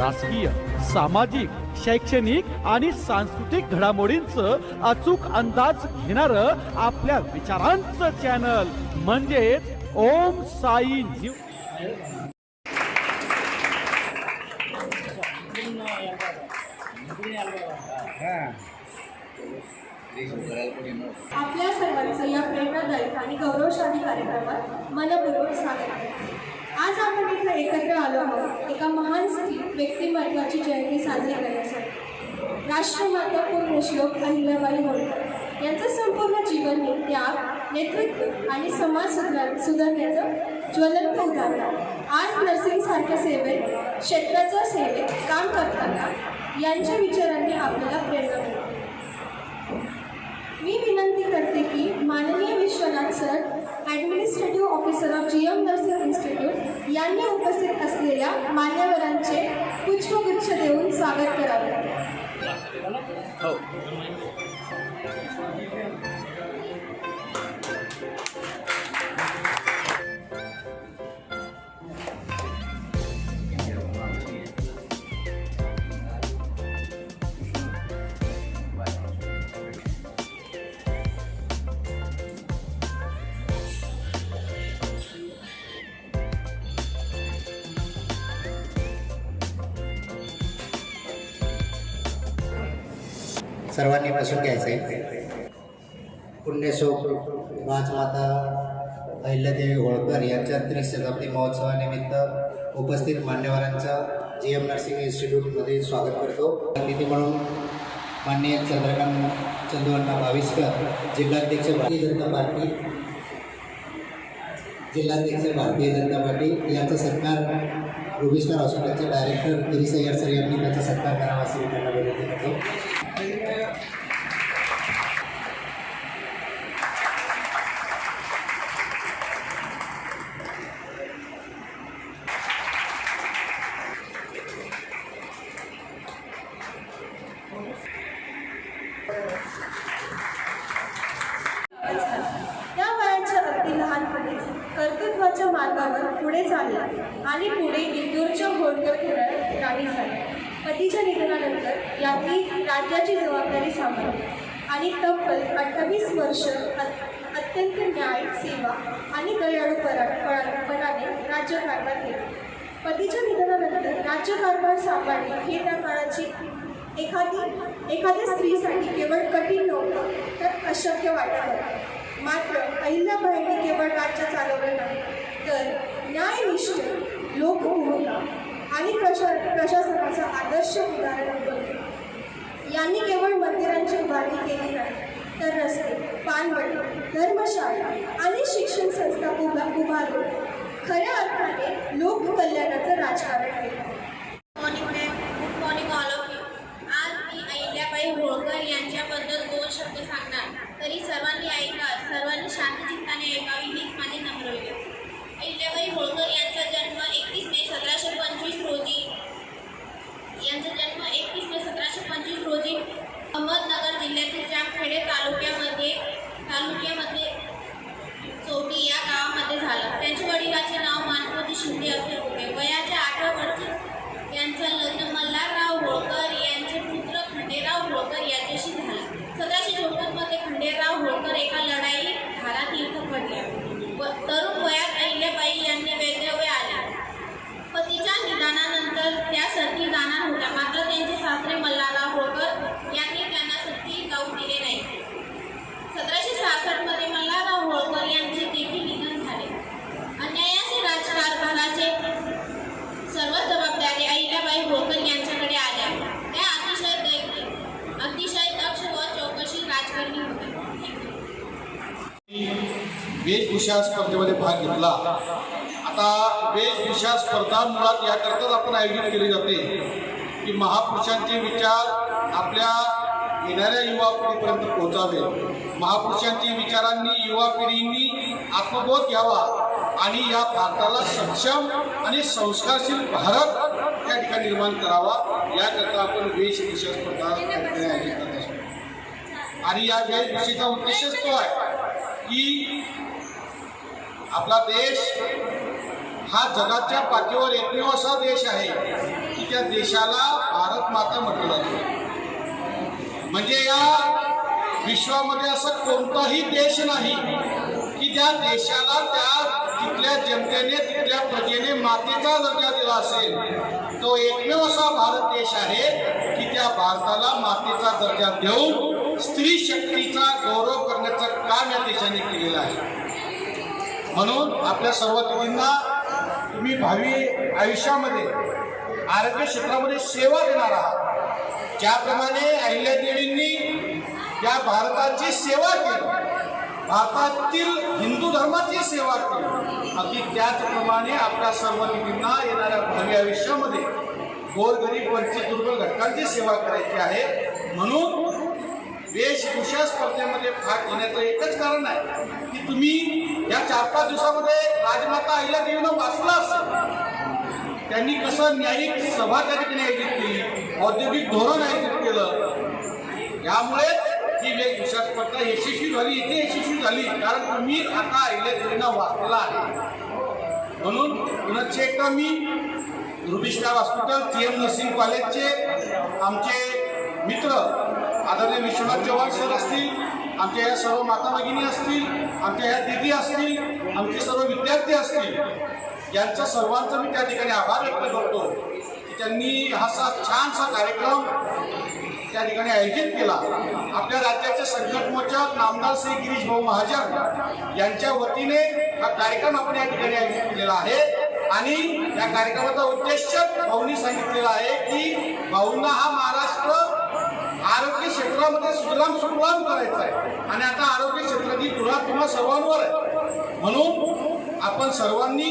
राजकीय सामाजिक शैक्षणिक आणि सांस्कृतिक घडामोडींचं अचूक अंदाज घेणार आपल्या विचारांचं चॅनल म्हणजेच ओम साई न्यूज आपल्या सर्वांचं या प्रेरणादायक आणि गौरवशाली कार्यक्रमात मनपूर्वक स्वागत आहे. आज आपण इथं एकत्र आलो आहोत. एका महान स्त्री व्यक्तिमत्वाची जयंती साजरी करण्यासाठी. राष्ट्रमाता श्लोक अहिल्याबाई होळकर यांचं संपूर्ण जीवन हे त्याग नेतृत्व आणि समाज सुधार सुधारण्याचं ज्वलंत उदाहरण आज नर्सिंग सारख्या सेवेत क्षेत्राच्या सेवेत काम करताना यांच्या विचारांनी आपल्याला प्रेरणा मिळते. मी विनंती करते की माननीय Vishwanath sir administrative officer of G M nursing institute यांनी उपस्थित असलेल्या मान्यवरांचे पुष्पगुच्छ देऊन स्वागत करावे. हो. सर्वांनी बसून घ्यायचं आहे पुण्यशोक राजमाता अहिल्यादेवी होळकर यांच्या त्रिशताब्दी महोत्सवानिमित्त उपस्थित मान्यवरांचा जी एम नर्सिंग इन्स्टिट्यूटमध्ये स्वागत करतो. अतिथी म्हणून माननीय चंद्रकांत चंदुअण्णा भाविस्कर जिल्हाध्यक्ष भारतीय जनता पार्टी जिल्हाध्यक्ष भारतीय जनता पार्टी यांचा सत्कार रुबिस्टर हॉस्पिटलचे डायरेक्टर गिरीश अय्यर सर यांनी त्याचा सत्कार करावा असे त्यांना विनंती करतो. त्या वयाच्या अगदी लहानपणी कर्तृत्वाच्या मार्गावर पुढे चालला आणि पुढे इंदूरच्या होळकर खेळात राणी झाल्या पतीच्या निधनानंतर यांनी राज्याची जबाबदारी सांभाळली आणि तब्बल अठ्ठावीस वर्ष अत- अत्यंत न्याय सेवा आणि दयाळूपणाने राज्यकारभार केला. पतीच्या निधनानंतर राज्यकारभार सांभाळणे हे त्या काळाची एखादी एखाद्या स्त्रीसाठी केवळ कठीण नव्हतं तर अशक्य वाटत होतं मात्र अहिल्याबाईंनी केवळ राज्य चालवलं नाही तर न्यायनिष्ठ लोकभूमिका आणि प्रशा प्रशासनाचं आदर्श उदाहरण बनले यांनी केवळ मंदिरांची उभारणी केली नाही तर रस्ते पानवडी धर्मशाळा आणि शिक्षण संस्था उभा उभारून खऱ्या अर्थाने लोककल्याणाचं राजकारण केलं. मॉर्निंग मॉर्निंग होळकर यांच्याबद्दल दोन शब्द सांगणार. तरी सर्वांनी ऐका सर्वांनी शांत चित्ताने ऐकावी हीच माझी नम्र विनंती. अहिल्याबाई होळकर यांचा जन्म एकतीस सतराशे पंचवीस रोजी. यांचा जन्म एकतीस मे सतराशे पंचवीस रोजी अहमदनगर जिल्ह्यातील जामखेडे तालुक्यामध्ये तालुक्यामध्ये चोटी या गावामध्ये झालं. त्यांच्या वडिलाचे नाव मानपती शिंदे असून होते वयाच्या आठव्या वर्षी यांचं लग्न मल्हारराव होळकर यांचे पुत्र खंडेराव होळकर यांच्याशी झालं सतराशे चौपन्नमध्ये खंडेराव होळकर एका लढाई धारात इथं पडल्या व तरुण वयात अहिल्याबाई यांनी वैद्यव्य आले पतीच्या निधनानंतर त्या सती जाणार होत्या मात्र त्यांचे सासरे मल्हारराव होळकर यांनी त्यांना सुट्टी जाऊ दिले नाही. सतराशे सहासष्टमध्ये मल्हारराव होळकर यांचे देखील निधन झाले. अन्यायाचे राजकारभाराचे सर्व जबाबदारी अहिल्याबाई होळकर यांच्याकडे आल्या. त्या अतिशय दैत्य अतिशय दक्ष व चौकशी राजकारणी होत्या वेशभूषा स्पर्धेमध्ये भाग घेतला. आता वेशभूषा स्पर्धा मुळात याकरताच आपण आयोजित केली जाते. की महापुरुषांचे विचार आपल्या येणाऱ्या युवा पिढीपर्यंत पोहोचावे. महापुरुषांच्या विचारांनी युवा पिढींनी आत्मबोध घ्यावा आणि या भारताला सक्षम आणि संस्कारशील भारत या ठिकाणी निर्माण करावा याकरता आपण वेशभूषा स्पर्धा आयोजित करत असतो आणि या वेशभूषेचा उद्देशच तो आहे की आपला देश हा जगाच्या पाठीवर एकमेव असा देश आहे की त्या देशाला भारत माता म्हटलं जातं. म्हणजे या विश्वामध्ये असा कोणताही देश नाही की त्या देशाला त्या तिथल्या जनतेने तिथल्या प्रजेने मातेचा दर्जा दिला असेल. तो एकमेव असा भारत देश आहे की त्या भारताला मातेचा दर्जा देऊन स्त्री शक्तीचा गौरव करण्याचं काम या देशाने केलेलं आहे. म्हणून आपल्या सर्व तुम्ही भावी आयुष्यामध्ये आरोग्य क्षेत्रामध्ये सेवा देणार आहात. ज्याप्रमाणे अहिल्यादेवींनी या भारताची सेवा केली भारतातील हिंदू धर्माची सेवा केली अगदी त्याचप्रमाणे आपल्या सर्व निधींना येणाऱ्या भावी आयुष्यामध्ये गोरगरीब वंचित दुर्बल घटकांची सेवा करायची आहे. म्हणून वेशभूषा स्पर्धेमध्ये भाग घेण्याचं एकच कारण आहे की तुम्ही या चार पाच दिवसामध्ये राजमाता अहिल्यादेवीनं वाचलं असेल. त्यांनी कसं न्यायिक सभा त्या ठिकाणी आयोजित केली औद्योगिक धोरण आयोजित केलं. यामुळे ही विश्वास स्पर्धा यशस्वी झाली इथे यशस्वी झाली. कारण तुम्ही आता अहिल्यादेवींना वाचलेला आहे. म्हणून पुनश्च एकदा मी रुबिस्टार हॉस्पिटल टी एम नर्सिंग कॉलेजचे आमचे मित्र आदरणीय विश्वनाथ चव्हाण सर असतील आमच्या या सर्व माता भगिनी असतील आमच्या या दिदी असतील आमचे सर्व विद्यार्थी असतील यांचा सर्वांचा मी त्या ठिकाणी आभार व्यक्त करतो की त्यांनी हा असा छानसा कार्यक्रम त्या ठिकाणी आयोजित केला. आपल्या राज्याचे संकटमोचक नामदार श्री गिरीश भाऊ महाजन यांच्या वतीने हा कार्यक्रम आपण या ठिकाणी आयोजित केलेला आहे आणि या कार्यक्रमाचा उद्देश भाऊंनी सांगितलेला आहे की भाऊंना हा महाराष्ट्र आरोग्य क्षेत्रामध्ये सुजलाम सुफलाम करायचं आहे. आणि आता आरोग्य क्षेत्राची तुळा तुम्हा सर्वांवर आहे. म्हणून आपण सर्वांनी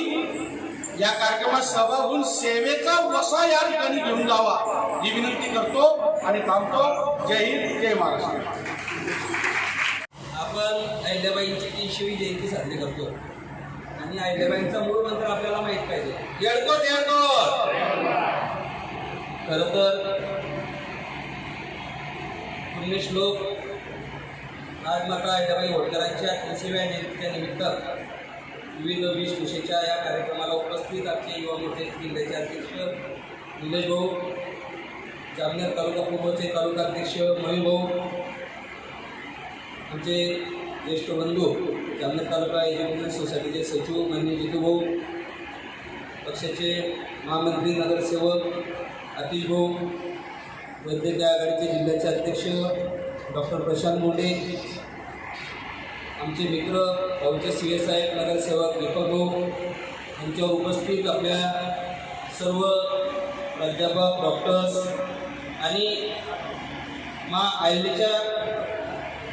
या कार्यक्रमात सहभाग होऊन सेवेचा वसा या ठिकाणी घेऊन जावा. ही विनंती करतो आणि थांबतो. जय हिंद जय महाराष्ट्र. आपण अहिल्याबाईंची तीनशेवी जयंती साजरी करतो. आणि अहिल्याबाईंचा मूळ मंत्र आपल्याला माहीत पाहिजे. येळको येळको खरं तर पुण्यश्लोक आज माता अहिल्याबाई होळकरांच्या तीनशेव्या जयंतीच्या निमित्त विविध वेशभूषेच्या या कार्यक्रमाला उपस्थित आमचे युवा मोठे जिल्ह्याचे अध्यक्ष निलेश भाऊ जामनेर तालुका पूर्वचे तालुका अध्यक्ष मयूर भाऊ आमचे ज्येष्ठ बंधू जामनेर तालुका एज्युकेशन सोसायटीचे सचिव मान्य जितू भाऊ पक्षाचे महामंत्री नगरसेवक आतिश भाऊ वैद्यकीय आघाडीचे जिल्ह्याचे अध्यक्ष डॉक्टर प्रशांत मोंडे आमचे मित्र भाऊचे सी एस साहेब नगरसेवक दीपक भाऊ यांच्यावर उपस्थित आपल्या सर्व प्राध्यापक डॉक्टर्स आणि मा आयलेच्या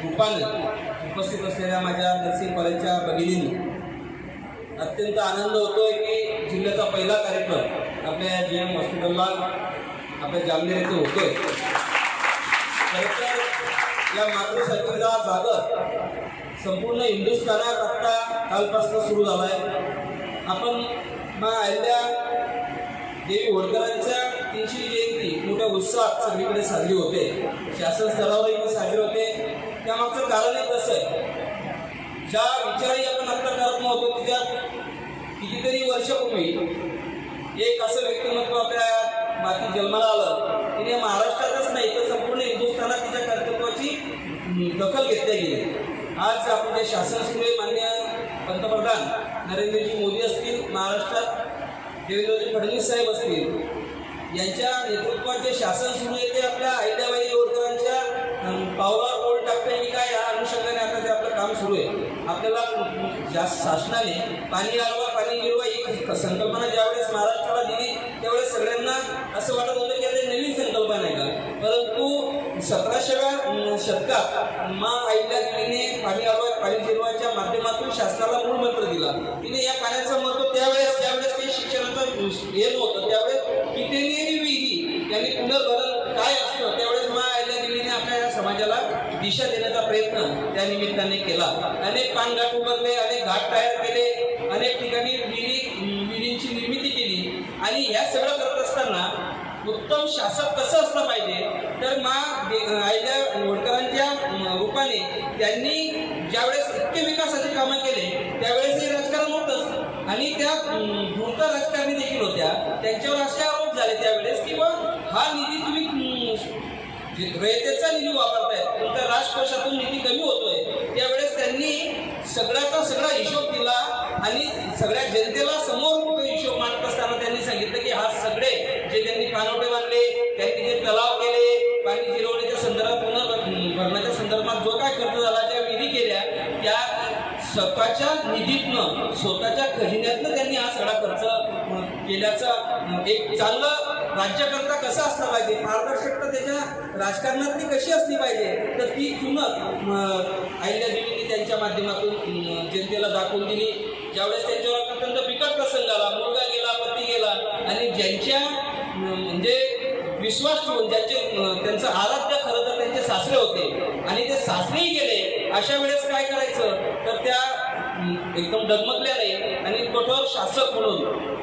रूपाने उपस्थित असलेल्या माझ्या नर्सिंग कॉलेजच्या भगिनींनी अत्यंत आनंद होतो आहे की जिल्ह्याचा पहिला कार्यक्रम आपल्या जी एम हॉस्पिटलला आपल्या जामनेर येथे होतोय खरं तर या मातृशक्तीचा जागर संपूर्ण हिंदुस्थानात आत्ता कालपासून सुरू झाला आहे आपण मा अहिल्या देवी होळकरांच्या तीनशे जयंती मोठ्या उत्साहात सगळीकडे साजरी होते. शासन स्तरावरही साजरी होते. त्यामागचं कारणही कसं आहे. ज्या विचारही आपण आत्ता करत नव्हतो त्याच्यात कितीतरी वर्षापूर्वी एक असं व्यक्तिमत्व आपल्या बाकी जन्माला आलं तिने महाराष्ट्रातच नाही तर संपूर्ण हिंदुस्थानात तिच्या कर्तृत्वाची दखल घेतली गेली. आज आपण जे शासन सुरू आहे मान्य पंतप्रधान नरेंद्रजी मोदी असतील महाराष्ट्रात देवेंद्रजी फडणवीस साहेब असतील. यांच्या नेतृत्वात जे शासन सुरू आहे ते आपल्या अहिल्याबाई होळकरांच्या पावलावर टाकता टाकते की काय या अनुषंगाने आता काम सुरू आहे. आपल्याला ज्या शासनाने पाणी आळवा पाणी गिरवा ही संकल्पना ज्यावेळेस महाराष्ट्राला दिली त्यावेळेस सगळ्यांना असं वाटत होतं की आता नवीन संकल्पना आहे का? परंतु सतराशेव्या शतकात मा आईला तिने पाणी आळवा पाणी गिरवाच्या माध्यमातून शासनाला मूळ मंत्र दिला. तिने या पाण्याचं महत्त्व त्यावेळेस ज्यावेळेस काही शिक्षणाचं हे नव्हतं त्यावेळेस तिने विही त्यांनी पुनर्भरण काय असतं त्यावेळेस मा आईल्या देवीने आपल्या या समाजाला दिशा देण्याचा प्रयत्न त्या निमित्ताने केला. अनेक पानघाट उभारले अनेक घाट तयार केले अनेक ठिकाणी विहिरी विहिरींची निर्मिती केली. आणि ह्या सगळं करत असताना उत्तम शासक कसं असलं पाहिजे? तर मा दे- आईल्या होळकरांच्या रूपाने त्यांनी ज्यावेळेस इतके विकासाचे कामं केले त्यावेळेस हे राजकारण होतंच. आणि त्या अं, धूर्त राजकारणी देखील होत्या. त्यांच्यावर असे आरोप झाले त्यावेळेस की बा हा निधी तुम्ही रयतेचा निधी वापरतायत. तर राजकोषातून निधी कमी होतोय. त्यावेळेस त्यांनी सगळ्याचा सगळा हिशोब दिला आणि सगळ्या जनतेला समोर हिशोब मांडत असताना त्यांनी सांगितलं की हा सगळे जे त्यांनी कानोटे बांधले त्यांनी जे तलाव केले पाणी जिरवण्याच्या संदर्भात पुनर्भरणाच्या संदर्भात जो काय खर्च झाला त्या विधी केल्या त्या स्वतःच्या निधीतनं स्वतःच्या खजिन्यातनं त्यांनी हा सगळा खर्च केल्याचा एक चांगलं राज्यकर्ता कसा असला पाहिजे? पारदर्शकता त्याच्या राजकारणातली कशी असली पाहिजे? तर ती चुनक अहिल्यादेवींनी त्यांच्या माध्यमातून जनतेला दाखवून दिली. ज्यावेळेस त्यांच्यावर अत्यंत बिकट प्रसंग आला मुलगा गेला पती गेला आणि ज्यांच्या म्हणजे विश्वास ठेवून ज्यांचे त्यांचं आराध्य खरं तर त्यांचे सासरे होते आणि ते सासरेही गेले अशा वेळेस काय करायचं? तर त्या एकदम डगमगल्या नाही आणि कठोर शासक म्हणून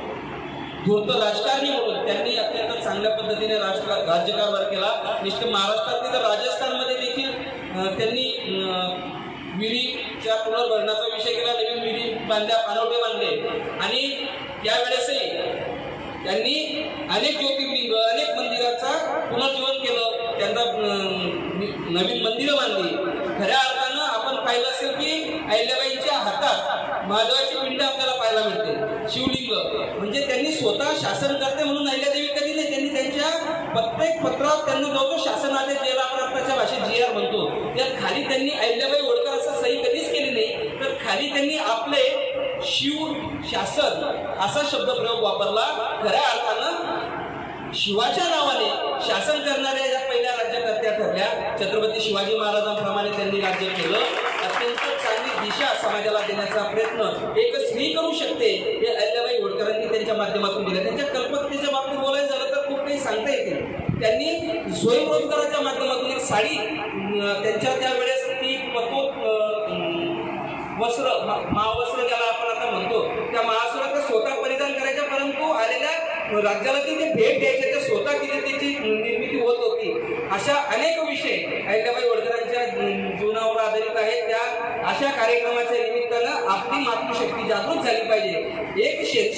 धूर्त राजकारणी म्हणून त्यांनी अत्यंत चांगल्या पद्धतीने राष्ट्र राज्यकारभार केला. निश्चित महाराष्ट्रात तर राजस्थानमध्ये देखील त्यांनी विहिरीच्या पुनर्भरणाचा विषय केला. नवीन विहिरी बांधल्या पानवटे बांधले. आणि त्यावेळेसही त्यांनी अनेक ज्योतिर्लिंग अनेक मंदिराचा पुनर्जीवन केलं. त्यांना नवीन मंदिरं बांधली. खऱ्या पाहिलं असेल की अहिल्याबाईंच्या हातात महादेवाची पिंड आपल्याला पाहायला मिळते. शिवलिंग. म्हणजे त्यांनी स्वतः शासनकर्ते म्हणून अहिल्यादेवी कधी नाही त्यांनी त्यांच्या प्रत्येक पत्रात त्यांना जो जो शासन आदेश दिला आपण आत्ताच्या भाषेत जी आर म्हणतो त्यात खाली त्यांनी अहिल्याबाई होळकर असं सही कधीच केली नाही तर खाली त्यांनी आपले शिव शासन असा शब्दप्रयोग वापरला. खऱ्या अर्थानं शिवाच्या नावाने शासन करणाऱ्या या पहिल्या राज्यकर्त्या ठरल्या छत्रपती शिवाजी महाराजांप्रमाणे त्यांनी राज्य केलं. दिशा समाजाला देण्याचा प्रयत्न एक स्त्री करू शकते हे अहिल्याबाई होळकरांनी त्यांच्या माध्यमातून दिलं. त्यांच्या कल्पकतेच्या बाबतीत बोलायचं झालं तर खूप काही सांगता येते त्यांनी स्वयंरोजगाराच्या माध्यमातून एक साडी त्यांच्या त्यावेळेस ती पतो वस्त्र महावस्त्र ज्याला आपण आता म्हणतो त्या महावस्त्राचं स्वतः परिधान करायच्या परंतु आलेल्या राज्याला ती जे भेट द्यायचे ते स्वतः तिथे त्याची निर्मिती होत होती. अशा अनेक विषय अहिल्याबाई वडकरांच्या जीवनावर आधारित आहेत. त्या अशा कार्यक्रमाच्या निमित्तानं आपली मातृशक्ती जागृत झाली पाहिजे. एक शे-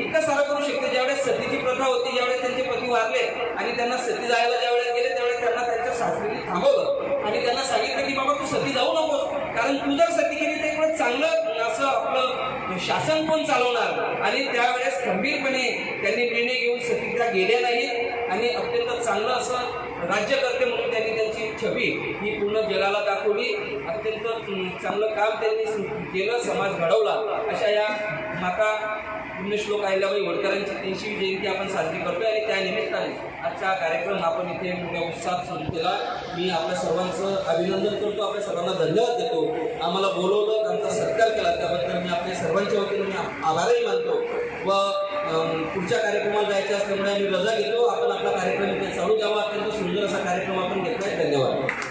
इतकं सारं करू शकते ज्यावेळेस सतीची प्रथा होती ज्यावेळेस त्यांचे पती वारले आणि त्यांना सती जायला ज्यावेळेस गेले त्यावेळेस त्यांना त्यांच्या सासरीने थांबवलं. आणि त्यांना सांगितलं की बाबा तू सती जाऊ नकोस कारण तू जर सती केली तर एक चांगलं कसं आपलं शासन कोण चालवणार आणि त्यावेळेस खंबीरपणे त्यांनी निर्णय घेऊन सतीच्या गेल्या नाहीत आणि अत्यंत चांगलं असं राज्यकर्ते म्हणून त्यांनी त्यांची छबी ही पूर्ण जगाला दाखवली. अत्यंत चांगलं काम त्यांनी केलं समाज घडवला अशा या माता पुण्यश्लोक अहिल्याबाई वडकरांची तीनशेवी जयंती आपण साजरी करतोय आणि त्या निमित्ताने आजचा कार्यक्रम आपण इथे मोठ्या उत्साहात सुरू केला. मी आपल्या सर्वांचं अभिनंदन करतो आपल्या सर्वांना धन्यवाद देतो. आम्हाला बोलवलं आमचा सत्कार केला त्याबद्दल मी आपल्या सर्वांच्या वतीने मी आभारही मानतो. व पुढच्या कार्यक्रमाला जायचं असल्यामुळे आम्ही रजा घेतो. आपण आपला कार्यक्रम इथे चालू द्यावा अत्यंत सुंदर असा कार्यक्रम आपण घेतला धन्यवाद.